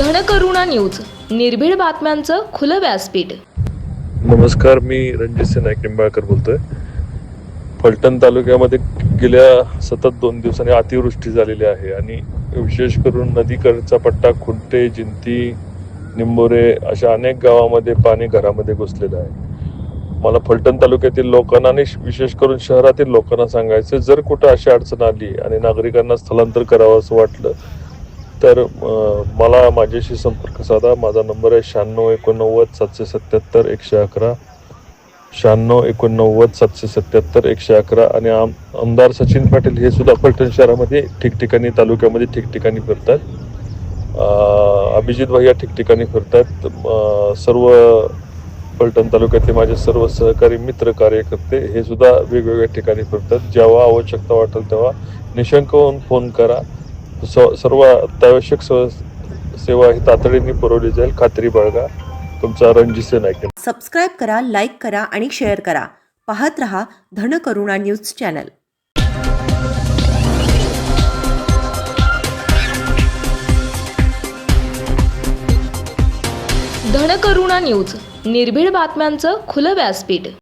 Dhankaruna news निर्भीड बातम्यांचं खुलं व्यासपीठ. नमस्कार मी रणजित नाईक निंबाळकर बोलतोय. फलटण तालुक्यामध्ये गेल्या सतत दोन दिवसांनी अतिवृष्टी झालेली आहे आणि विशेष करून नदीकडचा पट्टा खुंटे जिंती निंबोरे अशा अनेक गावामध्ये पाणी घरामध्ये घुसलेलं आहे. मला फलटण तालुक्यातील लोकांना आणि विशेष करून शहरातील लोकांना सांगायचं जर कुठं अशी अडचण आली आणि नागरिकांना स्थलांतर करावं असं वाटलं तर मला माझ्याशी संपर्क साधा. माझा नंबर आहे शहाण्णव एकोणनव्वद सातशे सत्याहत्तर एकशे अकरा. शहाण्णव एकोणनव्वद सातशे सत्याहत्तर एकशे अकरा. आणि आम आमदार सचिन पाटील हे सुद्धा पैठण शहरामध्ये ठिकठिकाणी तालुक्यामध्ये ठिकठिकाणी फिरतात. अभिजित भैया ठिकठिकाणी फिरतात. सर्व पलटण तालुक्यातले माझे सर्व सहकारी मित्र कार्यकर्ते हे सुद्धा वेगवेगळ्या ठिकाणी फिरतात. जेव्हा आवश्यकता वाटेल तेव्हा निशंक होऊन फोन करा. स- सर्व अत्यावश्यक सेवा ही तातडीने पुरवली जाईल. खात्री बाळगा. तुमचा रणजित नाईक सबस्क्राईब करा लाईक करा आणि शेअर करा. पाहत रहा Dhankaruna news channel. Dhankaruna news निर्भीड बातम्यांचं खुलं व्यासपीठ.